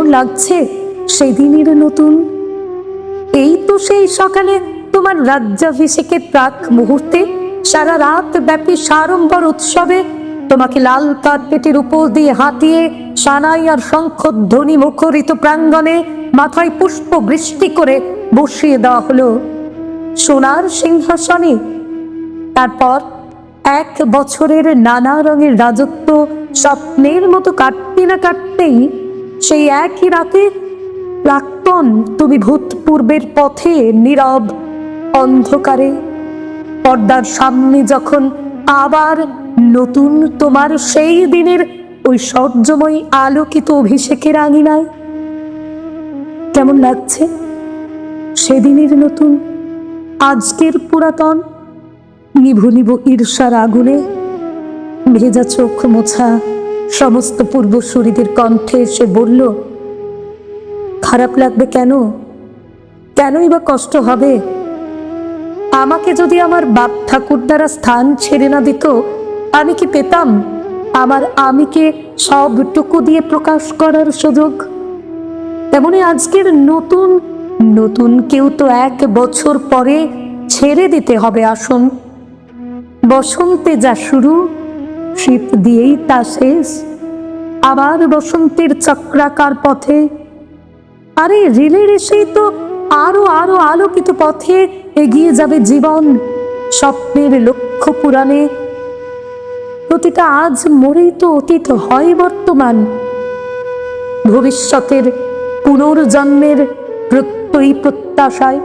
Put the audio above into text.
কেমন লাগছে সেদিনের নতুন? এই তো সেই সকালে তোমার রাজ্যাভিষেকের প্রাক মুহূর্তে সারা রাত ব্যাপী সাড়ম্বর উৎসবে তোমাকে লাল কার্পেটের উপর দিয়ে হাঁটিয়ে সানাই আর শঙ্খধ্বনি মুখরিত প্রাঙ্গণে মাথায় পুষ্প বৃষ্টি করে বসিয়ে দেওয়া হলো। সোনার সিংহাসনে। তারপর এক বছরের নানা রঙের রাজত্ব স্বপ্নের মতো কাটতে না কাটতেই সেই একই রাতে প্রাক্তন তুমি ভূতপূর্বের পথে নীরব অন্ধকারে পর্দার সামনে যখন আবার নতুন তোমার সেই দিনের ওই সর্যময় আলোকিত অভিষেকের আঙিনায় কেমন লাগছে? সেদিনের নতুন, আজকের পুরাতন, নিভু নিভু ঈর্ষার আগুনে ভেজা চোখ মোছা সমস্ত পূর্বসূরিদের কণ্ঠে এসে বলল, খারাপ লাগবে কেন? কেনই বা কষ্ট হবে? আমাকে যদি আমার বাপ ঠাকুর দ্বারা স্থান ছেড়ে না দিত, আমি কি পেতাম? আমার আমিকে সবটুকু দিয়ে প্রকাশ করার সুযোগ? তেমনি আজকের নতুন নতুন কেউ তো এক বছর পরে ছেড়ে দিতে হবে আসন। বসন্তে যা শুরু শীত দিয়েই তা শেষ। আবার বসন্তের চক্রাকার পথে। আরে রেলের এসেই তো আরও আরও আলোকিত পথে এগিয়ে যাবে জীবন, স্বপ্নের লক্ষ্য পুরাণে। প্রতিটা আজ মরেই তো অতীত হয় বর্তমান। ভবিষ্যতের পুনর্জন্মের প্রত্যয়ী প্রত্যাশায়।